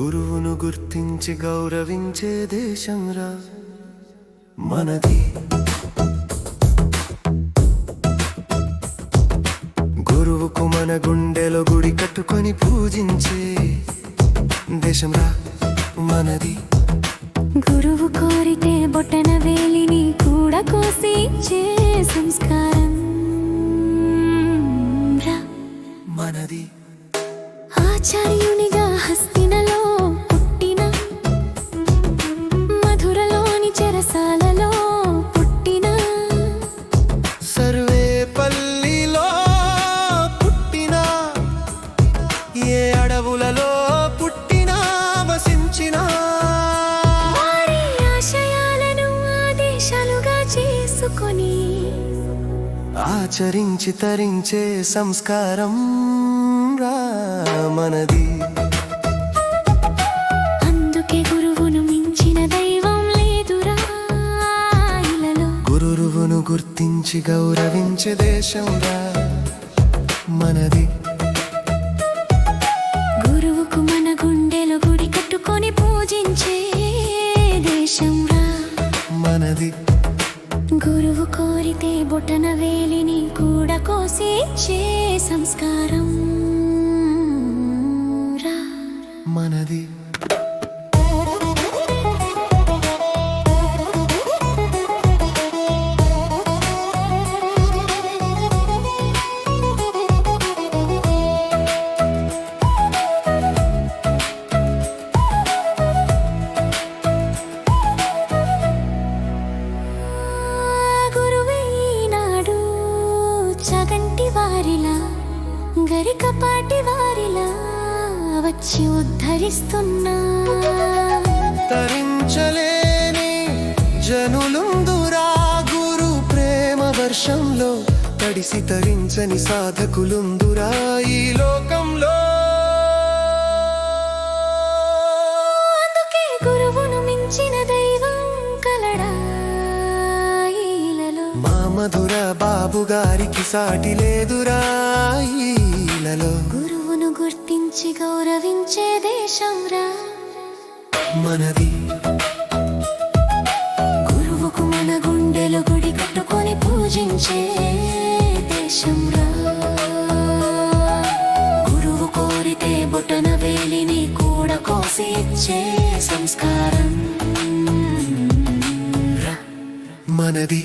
గురువును గుర్తించి గౌరవించే దేశంరా మనది. గురువుకు మన గుండెలో గుడి కట్టుకొని పూజించే దేశంరా మనది. గురువు కోరితే బొట్టన వేలిని కూడా కోసి ఇచ్చే సంస్కారం. మనది. ఆచార్యునిగా హస్తినలో పుట్టిన మధురలోని చెరసాలలో పుట్టిన. సర్వేపల్లిలో పుట్టిన ఏ అడవులలో పుట్టినా వసించినా. వారి ఆశయాలను ఆదేశాలుగా చేసుకొని. ఆచరించి తరించే సంస్కారం రా మనది. గుర్తించి గౌరవించే దేశం రా మనది. గురువుకు మన గుండెలో గుడి కట్టుకొని పూజించే దేశం రా మనది. గురువు కోరితే బొటన వేలిని కూడా కోసి సంస్కారం. గరికపాటి వారిలా వచ్చి ఉద్ధరిస్తున్నా. తరించలేని జనులుందురా గురు ప్రేమ వర్షంలో తడిసి తరించని సాధకులుందురా ఈ లోకంలో. అందుకే గురువును మించిన దైవం కలడా ఈలలో మా మధుర బాబు గారికి సాటి లేదురా ఈలలో గురువును గుర్తించి గౌరవించే దేశం రా. మనది. గురువుకు మన గుండెలు గుడి కట్టుకొని పూజించే దేశం రా. గురువు కోరితే బొటన వేలిని కూడా కోసి ఇచ్చే సంస్కారం రా. మనది.